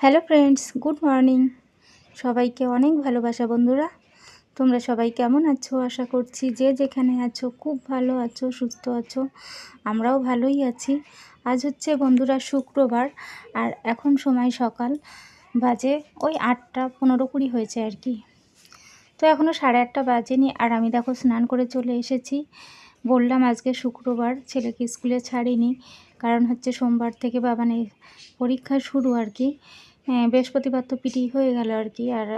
Hello friends good morning সবাইকে অনেক ভালোবাসা বন্ধুরা। তোমরা সবাই কেমন আছো? আশা করছি যে যেখানে আছো, খুব ভালো আছো, সুস্থ আছো, আমরাও ভালোই আছি। আজ হচ্ছে বন্ধুরা শুক্রবার আর এখন সময় সকাল বাজে ওই আটটা পনেরো কুড়ি হয়েছে আর কি। তো এখনও সাড়ে আটটা বাজেনি আর আমি দেখো স্নান করে চলে এসেছি। বললাম আজকে শুক্রবার, ছেলেকে স্কুলে ছাড়িনি কারণ হচ্ছে সোমবার থেকে বাবানের পরীক্ষা শুরু আর কি। বৃহস্পতিবার তো পিটি হয়ে গেল আর কি। আর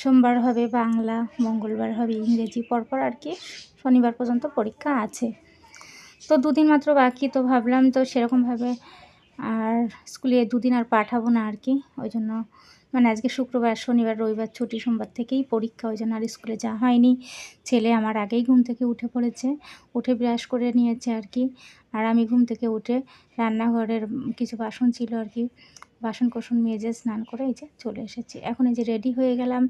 সোমবার হবে বাংলা, মঙ্গলবার হবে ইংরেজি, পরপর আর কি শনিবার পর্যন্ত পরীক্ষা আছে। তো দুদিন মাত্র বাকি তো ভাবলাম তো সেরকমভাবে আর স্কুলে দুদিন আর পাঠাবো না আর কি। ওই জন্য মানে আজকে শুক্রবার, শনিবার, রবিবার, ছুটি, সোমবার থেকেই পরীক্ষা। ওই জন্য আর স্কুলে যাওয়া হয়নি। ছেলে আমার আগেই ঘুম থেকে উঠে পড়েছে। উঠে ব্রাশ করে নিয়েছে আর কি। আর আমি ঘুম থেকে উঠে রান্নাঘরের কিছু বাসন ছিল আর কি বাসন কোসন মেজে স্নান করে এই যে চলে এসেছি। এখন এই যে রেডি হয়ে গেলাম।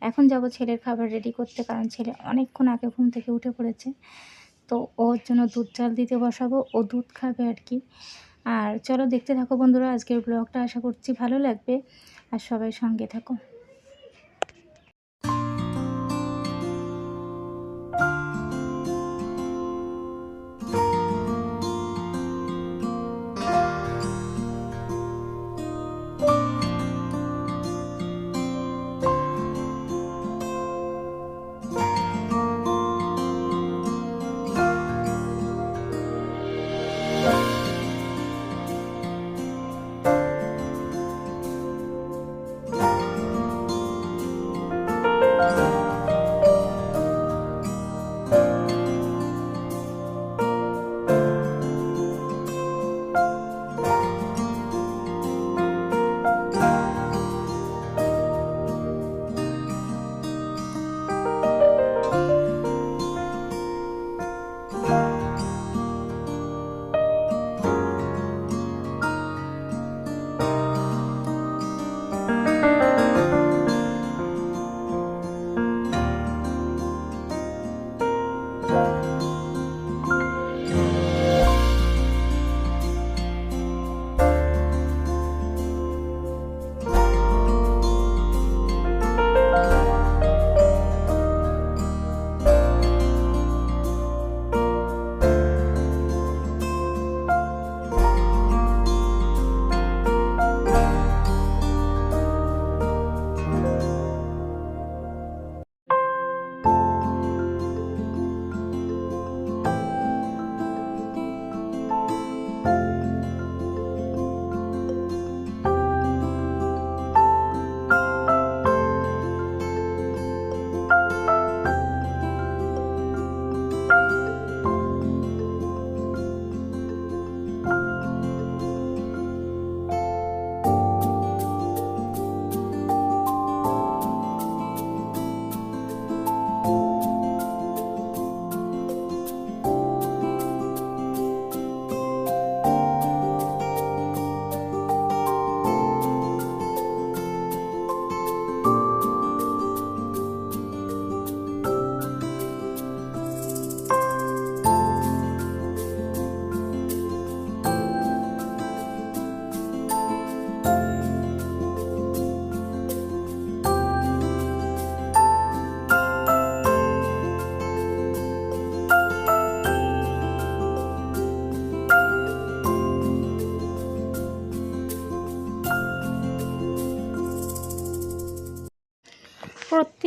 এখন যাব ছেলের খাবার রেডি করতে, কারণ ছেলে অনেকক্ষণ আগে ঘুম থেকে উঠে পড়েছে। তো ওর জন্য দুধ চাল দিতে বসাবো। ও দুধ খাবে আর কি। আর চলো দেখতে থাকো বন্ধুরা, আজকের ব্লগটা আশা করছি ভালো লাগবে। আর সবাই সঙ্গে থাকো।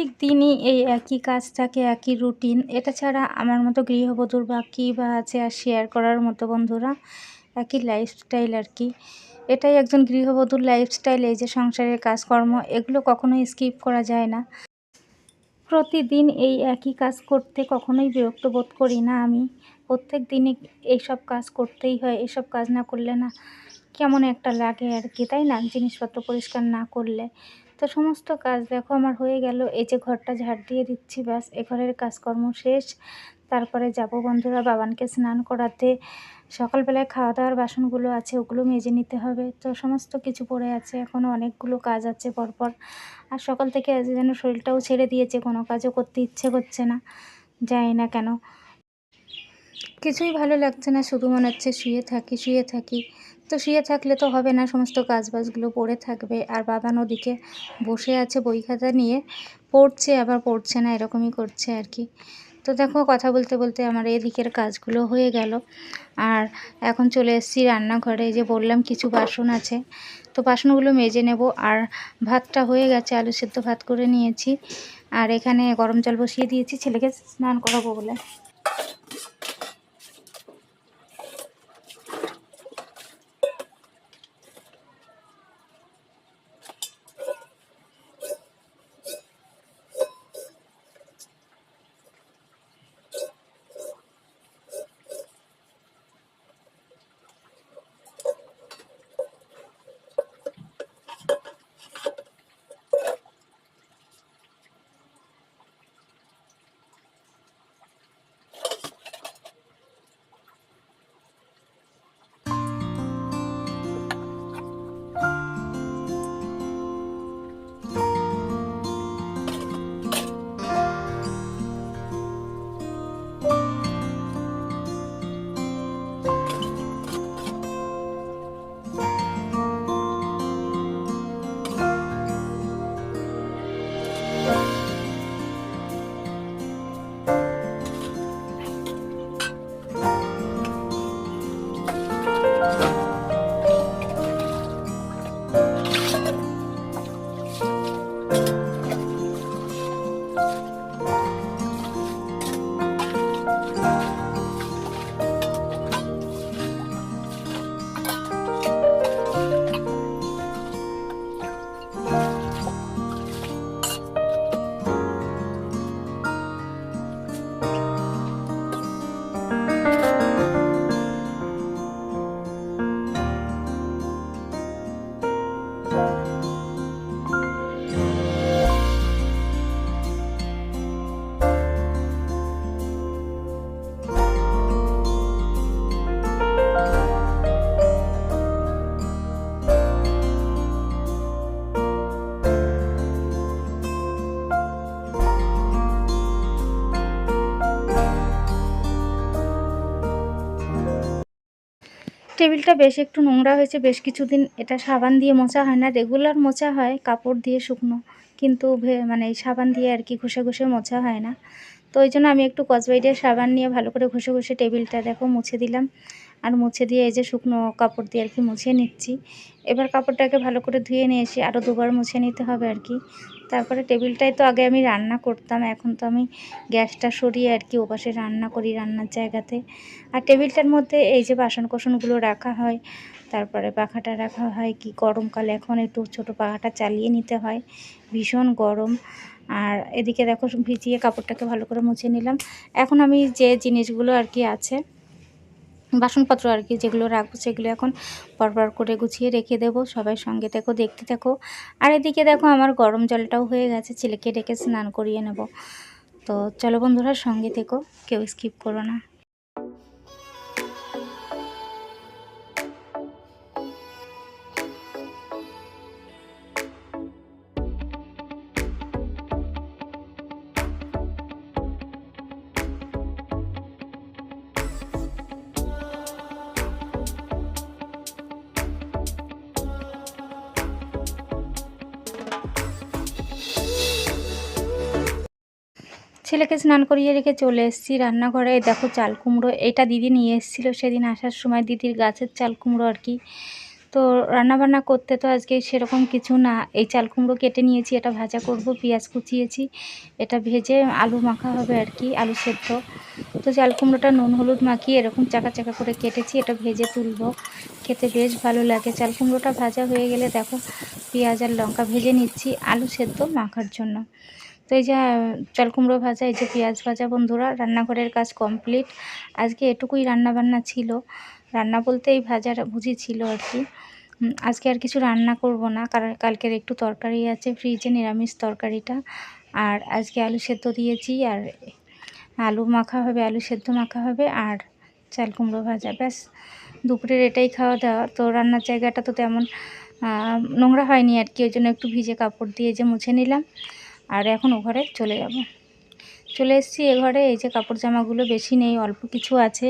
প্রত্যেক দিনই এই একই কাজ থাকে একই রুটিন এটা ছাড়া আমার মতো গৃহবধূর বা কী বা আছে আর শেয়ার করার মতো বন্ধুরা, একই লাইফস্টাইল আর কি। এটাই একজন গৃহবধূর লাইফস্টাইল এই যে সংসারের কাজকর্ম, এগুলো কখনোই স্কিপ করা যায় না। প্রতিদিন এই একই কাজ করতে কখনোই বিরক্ত বোধ করি না আমি। প্রত্যেক দিনই এইসব কাজ করতেই হয়, এসব কাজ না করলে না কেমন একটা লাগে আর কি, তাই না? জিনিসপত্র পরিষ্কার না করলে। তো সমস্ত কাজ দেখো আমার হয়ে গেল। এই যে ঘরটা ঝাড় দিয়ে দিচ্ছি, ব্যাস, এ ঘরের কাজকর্ম শেষ। তারপরে যাব বন্ধুরা বাবানকে স্নান করাতে। সকালবেলায় খাওয়া দাওয়ার বাসনগুলো আছে, ওগুলো মেজে নিতে হবে। তো সমস্ত কিছু পড়ে আছে এখনও অনেকগুলো কাজ আছে পরপর। আর সকাল থেকে আজ যেন শরীরটাও ছেড়ে দিয়েছে, কোনো কাজও করতে ইচ্ছে করছে না, যাই না কেন। কিছুই ভালো লাগছে না, শুধু মনে হচ্ছে শুয়ে থাকি শুয়ে থাকি। তো শুয়ে থাকলে তো হবে না, সমস্ত কাজবাজগুলো পড়ে থাকবে। আর বাবা ওদিকে বসে আছে বই খাতা নিয়ে, পড়ছে আবার পড়ছে না, এরকমই করছে আর কি। তো দেখো, কথা বলতে বলতে আমার এদিকের কাজগুলো হয়ে গেল। আর এখন চলে এসেছি রান্নাঘরে যে বললাম কিছু বাসন আছে। তো বাসনগুলো মেজে নেব। আর ভাতটা হয়ে গেছে, আলু সেদ্ধ ভাত করে নিয়েছি। আর এখানে গরম জল বসিয়ে দিয়েছি, ছেলেকে স্নান করাবো বলে। টেবিলটা বেশ একটু নোংরা হয়েছে, বেশ কিছুদিন এটা সাবান দিয়ে মোছা হয় না রেগুলার মোছা হয় কাপড় দিয়ে শুকনো, কিন্তু মানে সাবান দিয়ে আর কি ঘষে ঘষে মোছা হয় না। তো ওই জন্য আমি একটু কসবাইডের সাবান নিয়ে ভালো করে ঘষে ঘষে টেবিলটা দেখো মুছে দিলাম। আর মুছে দিয়ে এই যে শুকনো কাপড় দিয়ে আর কি মুছে নিচ্ছি। এবার কাপড়টাকে ভালো করে ধুয়ে নিয়ে এসে আরও দুবার মুছে নিতে হবে আর কি। তারপরে টেবিলটায় তো আগে আমি রান্না করতাম, এখন তো আমি গ্যাসটা সরিয়ে আর কি ওপাশে রান্না করি রান্নার জায়গাতে। আর টেবিলটার মধ্যে এই যে বাসন কোসনগুলো রাখা হয়, তারপরে পাখাটা রাখা হয়, কি গরমকালে এখন একটু ছোটো পাখাটা চালিয়ে নিতে হয়, ভীষণ গরম। আর এদিকে দেখো ভিজিয়ে কাপড়টাকে ভালো করে মুছে নিলাম। এখন আমি যে জিনিসগুলো আর কি আছে বাসনপত্র আর কি যেগুলো রাখব সেগুলো এখন পরপর করে গুছিয়ে রেখে দেব। সবাই সঙ্গে দেখো দেখতে থাকো। আর এদিকে দেখো আমার গরম জলটাও হয়ে গেছে, ছেলেকে ডেকে স্নান করিয়ে নেব। তো চলো বন্ধুরা সঙ্গে থেকো, কেউ স্কিপ করো না। ছেলেকে স্নান করিয়ে রেখে চলে এসেছি রান্নাঘরে। দেখো চাল কুমড়ো, এটা দিদি নিয়ে এসেছিল, সেদিন আসার সময় দিদির গাছের চাল কুমড়ো আর কি। তো রান্নাবান্না করতে তো আজকে সেরকম কিছু না। এই চাল কুমড়ো কেটে নিয়েছি, এটা ভাজা করব, পেঁয়াজ কুচিয়েছি, এটা ভেজে আলু মাখা হবে আর কি, আলু সেদ্ধ। তো চাল কুমড়োটা নুন হলুদ মাখিয়ে এরকম চাকা চাকা করে কেটেছি, এটা ভেজে তুলবো। খেতে বেশ ভালো লাগে। চাল কুমড়োটা ভাজা হয়ে গেলে দেখো পেঁয়াজ আর লঙ্কা ভেজে নিচ্ছি, আলু সেদ্ধ মাখার জন্য। তো এই যে চাল কুমড়ো ভাজা, এই যে পেঁয়াজ ভাজা বন্ধুরা, রান্নাঘরের কাজ কমপ্লিট আজকে এটুকুই রান্না বান্না ছিল। রান্না বলতে এই ভাজা ভুজি ছিল আর কি। আজকে আর কিছু রান্না করব না। কারণ কালকের একটু তরকারি আছে ফ্রিজে নিরামিষ তরকারিটা। আর আজকে আলু সেদ্ধ দিয়েছি, আর আলু মাখা হবে, আলু সেদ্ধ মাখা হবে, আর চাল কুমড়ো ভাজা। ব্যাস, দুপুরের এটাই খাওয়া দাওয়া। তো রান্নার জায়গাটা তো তেমন নোংরা হয়নি আর কি। ওই জন্য একটু ভিজে কাপড় দিয়ে যে মুছে নিলাম। আর এখন ও ঘরে চলে যাব। চলে এসেছি এ ঘরে, এই যে কাপড় জামাগুলো বেশি নেই, অল্প কিছু আছে।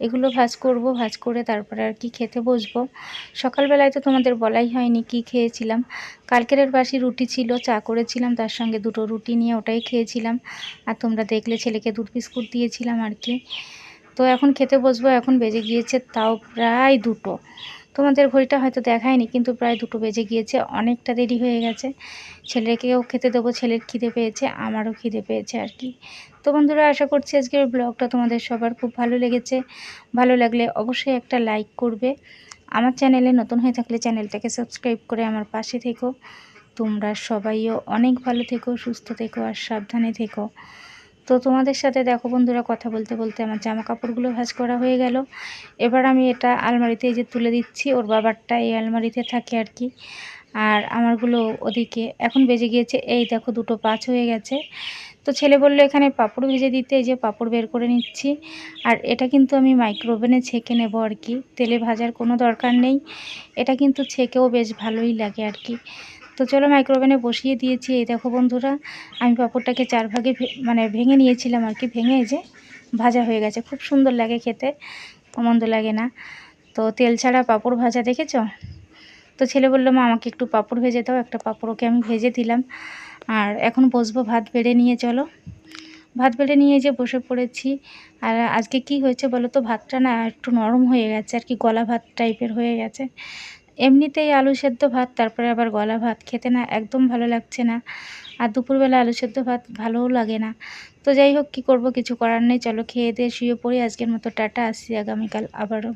এগুলো ভাজ করব, ভাজ করে তারপরে আর কি খেতে বসবো। সকালবেলায় তো তোমাদের বলাই হয়নি কি খেয়েছিলাম। কালকের বাসি রুটি ছিল, চা করেছিলাম, তার সঙ্গে দুটো রুটি নিয়ে ওটাই খেয়েছিলাম। আর তোমরা দেখলে ছেলেকে দুধ বিস্কুট দিয়েছিলাম আর কি। তো এখন খেতে বসবো, এখন বেজে গিয়েছে তাও প্রায় দুটো। তোমাদের ঘড়িটা হয়তো দেখায়নি, কিন্তু প্রায় দুটো বেজে গিয়েছে, অনেকটা দেরি হয়ে গেছে। ছেলেকেও খেতে দেবো, ছেলের খিদে পেয়েছে, আমারও খিদে পেয়েছে আর কি। তো বন্ধুরা, আশা করছি আজকের ব্লগটা তোমাদের সবার খুব ভালো লেগেছে। ভালো লাগলে অবশ্যই একটা লাইক করবে। আমার চ্যানেলে নতুন হয়ে থাকলে চ্যানেলটাকে সাবস্ক্রাইব করে আমার পাশে থেকো। তোমরা সবাইও অনেক ভালো থেকো, সুস্থ থেকো আর সাবধানে থেকো। তো তোমাদের সাথে দেখো বন্ধুরা কথা বলতে বলতে আমার জামা কাপড়গুলো ভাজ করা হয়ে গেল। এবার আমি এটা আলমারিতে যে তুলে দিচ্ছি, ওর বাবারটা এই আলমারিতে থাকে আর কি। আর আমারগুলো ওদিকে এখন বেজে গিয়েছে, এই দেখো দুটো পাঁচ হয়ে গেছে। তো ছেলে বলল, এখানে পাঁপড় ভেজে দিতে, এই যে পাঁপড় বের করে নিচ্ছি। আর এটা কিন্তু আমি মাইক্রোওভেনে ছেঁকে নেব আর কি। তেলে ভাজার কোনো দরকার নেই। এটা কিন্তু ছেঁকেও বেশ ভালোই লাগে আর কি। তো চলো মাইক্রোওভেনে বসিয়ে দিয়েছি। এই দেখো বন্ধুরা, আমি পাঁপড়টাকে চার ভাগে মানে ভেঙে নিয়েছিলাম আর কি, ভেঙে যে ভাজা হয়ে গেছে। খুব সুন্দর লাগে খেতে, মন্দ লাগে না। তো তেল ছাড়া পাঁপড় ভাজা দেখেছ? তো ছেলে বলল, মা, আমাকে একটু পাঁপড় ভেজে দাও, একটা পাঁপড় ওকে আমি ভেজে দিলাম। আর এখন বসবো ভাত বেড়ে নিয়ে, চলো। ভাত বেড়ে নিয়ে যে বসে পড়েছি। আর আজকে কি হয়েছে বলো তো, ভাতটা না একটু নরম হয়ে গেছে আর কি, গলা ভাত টাইপের হয়ে গেছে। এমনিতেই আলু সেদ্ধ ভাত, তারপরে আবার গলা ভাত, খেতে না একদম ভালো লাগছে না। আর দুপুরবেলা আলু সেদ্ধ ভাত ভালোও লাগে না। তো যাই হোক, কী করব, কিছু করার নেই, চলো খেয়ে দিয়ে শুয়ে পড়ি। আজকের মতো টাটা, আসছি আগামীকাল আবারও।